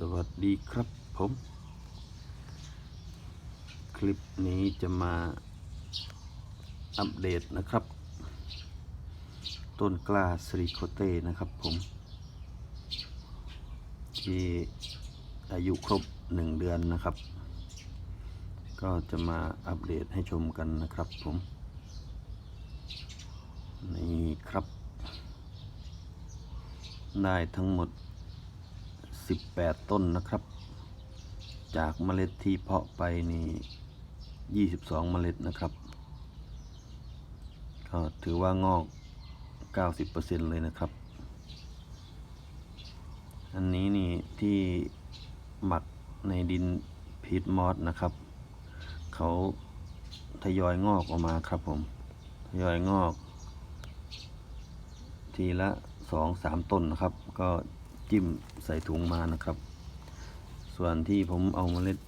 สวัสดีครับผม คลิปนี้จะมาอัปเดตนะครับ ต้นกล้าสริโคเต้นะครับผม ที่อายุครบหนึ่งเดือนนะครับ ก็จะมาอัปเดตให้ชมกันนะครับผม นี่ครับ ได้ทั้งหมด 18 ต้นนะครับ จากเมล็ดที่เพาะไปนี่22 เมล็ดนะครับ ก็ถือว่างอก 90%เลยนะครับ อันนี้นี่ที่หมักในดินพีทมอสนะครับ เขาทยอยงอกออกมาครับผม ทยอยงอก ทีละสองสามต้นนะครับ ก็ จิ้มใส่ถุงมานะครับ ส่วนที่ผมเอาเมล็ด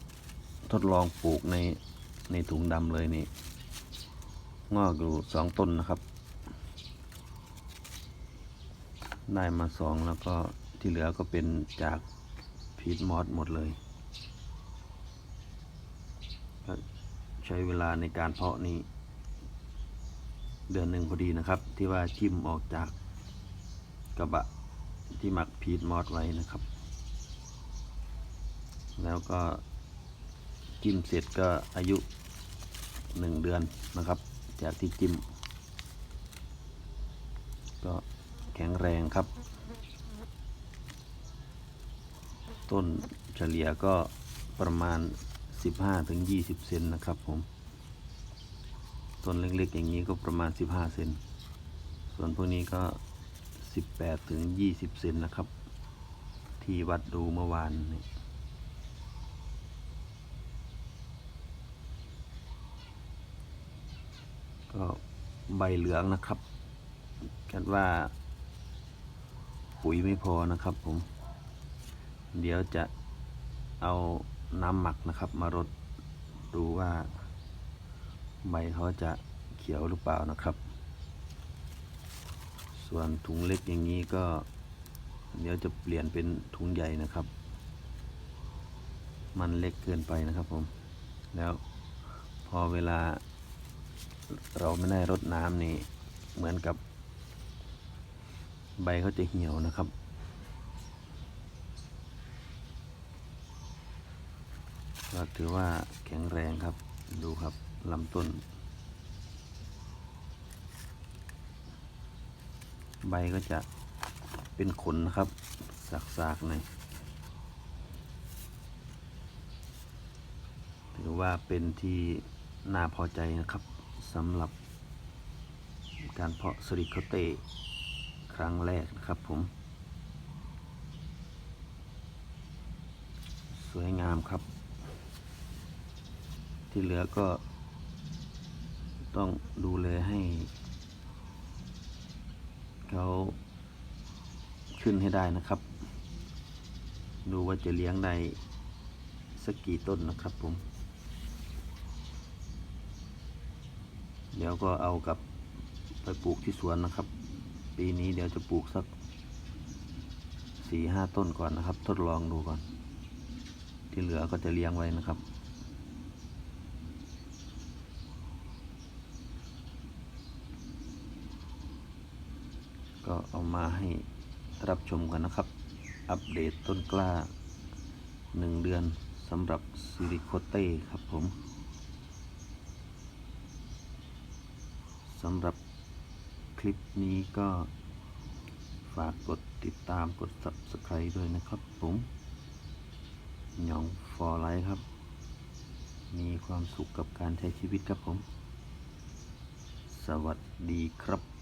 ทดลองปลูกในในถุงดำเลยนี่งอกอยู่สองต้นนะครับ ได้มาสองแล้วก็ที่เหลือก็เป็นจากพีทมอสหมดเลย ใช้เวลาในการเพาะนี้ เดือนหนึ่งพอดีนะครับ ที่ว่าจิ้มออกจากกระบะ ที่หมักพีทมอสไว้นะครับ แล้วก็จิ้มเสร็จก็อายุหนึ่งเดือนนะครับ จากที่จิ้ม ก็แข็งแรงครับ ต้นเฉลี่ยก็ประมาณ 15-20 เซนนะครับผม ต้นเล็กๆอย่างนี้ก็ประมาณ 15 เซน ส่วนพวกนี้ก็ 18ถึง20 เซนนะครับ ที่วัดดูเมื่อวานนี่ก็ใบเหลืองนะครับกันว่า ปุ๋ยไม่พอนะครับผม เดี๋ยวจะเอาน้ำหมักนะครับมารดดูว่า ใบเขาจะเขียวหรือเปล่านะครับ ส่วนถุงเล็กอย่างนี้ก็เดี๋ยวจะเปลี่ยนเป็นถุงใหญ่นะครับ มันเล็กเกินไปนะครับผม แล้วพอเวลาเราไม่ได้รดน้ำนี่เหมือนกับ ใบเขาจะเหี่ยวนะครับ ก็ถือว่าแข็งแรงครับ ดูครับลำต้น ใบก็จะเป็นขนนะครับสากๆหน่อยถือว่าเป็นที่น่าพอใจนะครับสำหรับการเพาะสริโคเตครั้งแรกนะครับผม สวยงามครับ ที่เหลือก็ต้องดูแลให้ เขาขึ้นให้ได้นะครับ ดูว่าจะเลี้ยงได้สักกี่ต้นนะครับผม เดี๋ยวก็เอากับไปปลูกที่สวนนะครับ ปีนี้เดี๋ยวจะปลูกสักสี่ห้าต้นก่อนนะครับ ทดลองดูก่อน ที่เหลือก็จะเลี้ยงไว้นะครับ ก็เอามาให้รับชมกันนะครับ อัปเดตต้นกล้าหนึ่งเดือนสำหรับซิลิโคเต้ครับผมสำหรับคลิปนี้ก็ฝากกดติดตามกด subscribe ด้วยนะครับผมหยองฟอร์ไลท์ครับ มีความสุขกับการใช้ชีวิตครับผม สวัสดีครับ